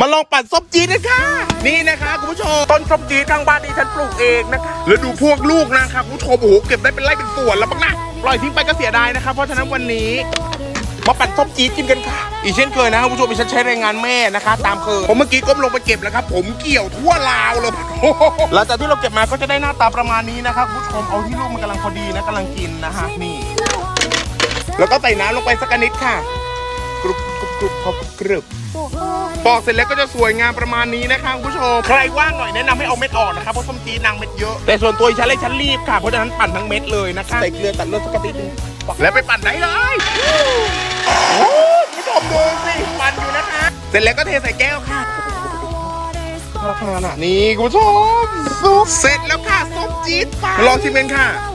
มาลองปั่นส้มจี๊ดกันค่ะนี่นะคะคุณผู้ชมต้นส้มจีดข้างบ้านที่ฉันปลูกเองนะคะ แล้วดูพวกลูกนะคะคุณผู้ชมโอ้โหเก็บได้เป็นไร่เป็นสวนแล้วบ้างนะปล่อยทิ้งไปก็เสียดายนะคะเพราะฉะนั้นวันนี้ มาปั่นส้มจีดกินกันค่ะ อีกเช่นเคยนะครับคุณผู้ชมดิฉันใช้แรงงานแม่นะคะ ตามเคยผมเมื่อกี้ก้มลงไปเก็บแล้วครับผมเกี่ยวทั่วลาวเลยหลังจากที่เราเก็บมาก็จะได้หน้าตาประมาณนี้นะครับคุณผู้ชมเอาที่ลูกมันกำลังพอดีนะกำลังกินนะฮะนี่ แล้วก็ใส่น้ำลงไปสักนิดค่ะกรุบกรุบกรุบกรุบกรุบปอกเสร็จแล้วก็จะสวยงามประมาณนี้นะคะคุณผู้ชมใครว่างหน่อยแนะนำให้เอาเม็ดออกนะครับเพราะส้มจีดนางเม็ดเยอะ แต่ส่วนตัวฉันเลยฉันรีบค่ะเพราะฉะนั้นปั่นทั้งเม็ดเลยนะคะใส่เกลือตัดเลือดสักนิดนึงแล้วไปปั่นได้เลยโอ้คุณผู้ชมดูสิปั่นอยู่นะคะ เสร็จแล้วก็เทใส่แก้วค่ะขนาดนี้คุณผู้ชมซุปเสร็จแล้วค่ะส้มจี๊ดป่าลองชิมกันค่ะ